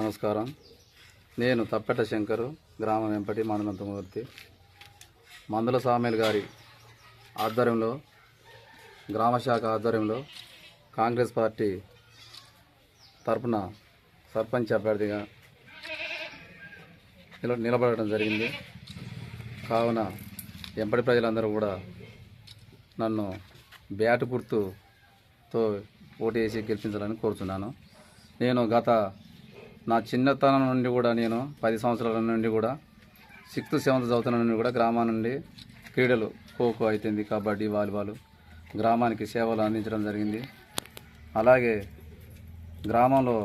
నమస్కారం. నేను తప్పెట శంకరు గ్రామం వెంపటి మానవంతమూర్తి మందుల సామేల్ గారి ఆధ్వర్యంలో గ్రామ శాఖ ఆధ్వర్యంలో కాంగ్రెస్ పార్టీ తరపున సర్పంచ్ అభ్యర్థిగా నిల నిలబడటం జరిగింది. కావున ఎంపటి ప్రజలందరూ కూడా నన్ను బ్యాటు గుర్తుతో ఓటు వేసి గెలిపించాలని కోరుతున్నాను నేను గత నా చిన్నతనం నుండి కూడా నేను పది సంవత్సరాల నుండి కూడా సిక్స్త్ సెవెంత్ చదువుతున్న నుండి కూడా గ్రామం నుండి క్రీడలు ఖోఖో అవుతుంది కబడ్డీ వాలీబాల్ గ్రామానికి సేవలు అందించడం జరిగింది. అలాగే గ్రామంలో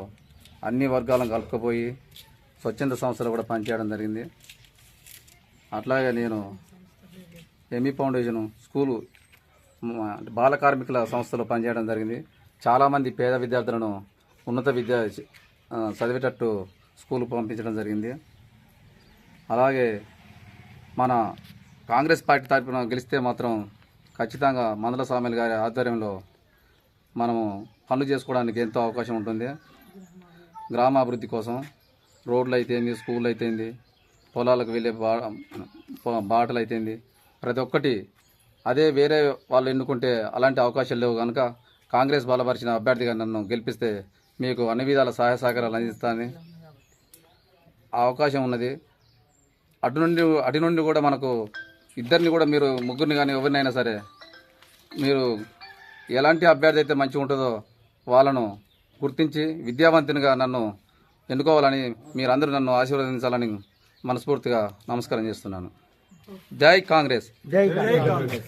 అన్ని వర్గాలను కలుపుకపోయి స్వచ్ఛంద సంస్థలు కూడా పనిచేయడం జరిగింది. అట్లాగే నేను ఎంఈ ఫౌండేషన్ స్కూలు బాల కార్మికుల సంస్థలో పనిచేయడం జరిగింది. చాలామంది పేద విద్యార్థులను ఉన్నత విద్య చదివేటట్టు స్కూల్ పంపించడం జరిగింది. అలాగే మన కాంగ్రెస్ పార్టీ తరఫున గెలిస్తే మాత్రం ఖచ్చితంగా మందల స్వామిలు గారి ఆధ్వర్యంలో మనము పనులు చేసుకోవడానికి ఎంతో అవకాశం ఉంటుంది. గ్రామాభివృద్ధి కోసం రోడ్లు అయితేంది స్కూళ్ళు అయితేంది పొలాలకు వెళ్ళే బా బాటలు అయితేంది ప్రతి ఒక్కటి అదే వేరే వాళ్ళు ఎన్నుకుంటే అలాంటి అవకాశాలు లేవు కనుక కాంగ్రెస్ బలపరిచిన అభ్యర్థిగా నన్ను గెలిపిస్తే మీకు అన్ని విధాల సహాయ సహకారాలు అందిస్తానని అవకాశం ఉన్నది. అటు నుండి అటు నుండి కూడా మనకు ఇద్దరిని కూడా మీరు ముగ్గురిని కానీ ఎవరినైనా సరే మీరు ఎలాంటి అభ్యర్థి అయితే మంచిగా ఉంటుందో వాళ్ళను గుర్తించి విద్యావంతునిగా నన్ను ఎన్నుకోవాలని మీరందరూ నన్ను ఆశీర్వదించాలని మనస్ఫూర్తిగా నమస్కారం చేస్తున్నాను. జై కాంగ్రెస్. జై కాంగ్రెస్.